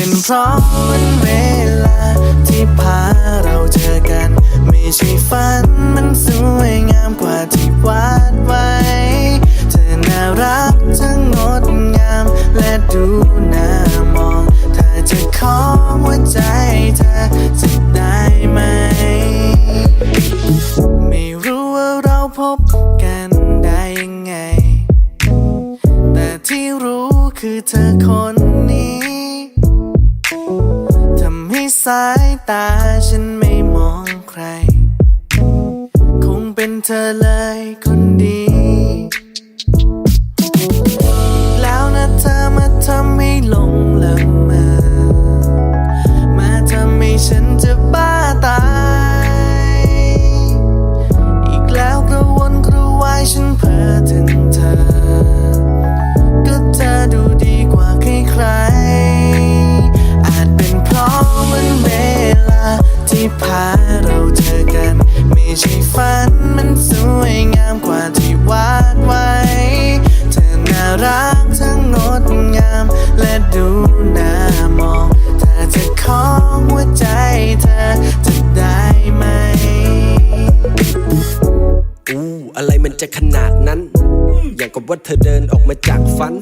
เป็นเพราะวันเวลา ที่พาเราเจอกัน ไม่ใช่ฝันมันสวยงามกว่าที่วาดไว้ เธอน่ารักทั้งงดงาม และดูน่ามองถ้าจะขอหัวใจเธอจะได้ไหม ไม่รู้ว่าเราพบกันได้ยังไง แต่ที่รู้คือเธอคนนี้ายตาฉันไม่มองใคร คงเป็นเธอเลยคนดี พาเราเจอกัน ไม่ใช่ฝันมันสวยงามกว่าที่วาดไว้ เธอน่ารักทั้งงดงาม และดูน่ามอง ถ้าจะขอหัวใจเธอจะได้ไหมอู้อะไรมันจะขนาดนั้น อย่างกับว่าเธอเดินออกมาจากฝัน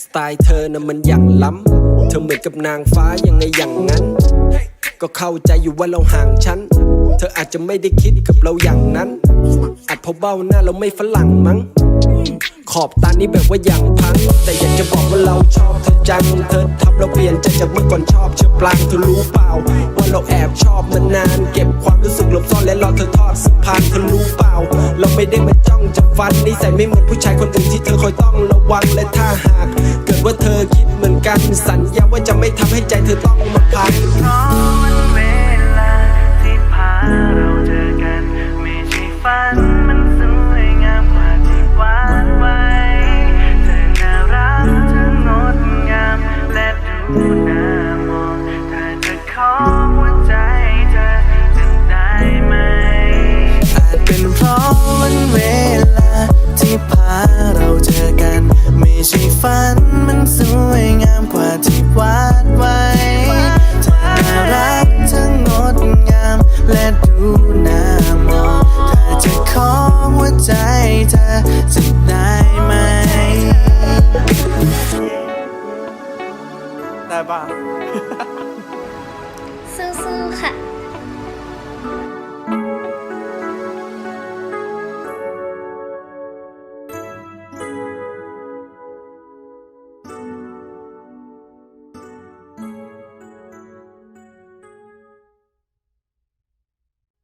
สไตล์เธอน่ะมันอย่างล้ำ เธอเหมือนกับนางฟ้ายังไงอย่างนั้น ก็เข้าใจอยู่ว่าเราห่างฉันเธออาจจะไม่ได้คิดกับเราอย่างนั้น อาจเพราะเบ้าหน้าเราไม่ฝรั่งมั้ง ขอบตานี้แบบว่าอย่างพัง แต่อยากจะบอกว่าเราชอบเธอจัง เธอทำเราเปลี่ยนใจจากเมื่อก่อนชอบเชื่อปลางเธอรู้เปล่า ว่าเราแอบชอบมานานเก็บความรู้สึกหลบซ่อนและรอเธอทอดสะพานเธอรู้เปล่า เราไม่ได้มาจ้องจะฟันนิสัยไม่เหมือนผู้ชายคนอื่นที่เธอคอยต้องระวังและถ้าหาก เกิดว่าเธอคิดเหมือนกันสัญญาว่าจะไม่ทำให้ใจเธอต้องมาพัง 吧。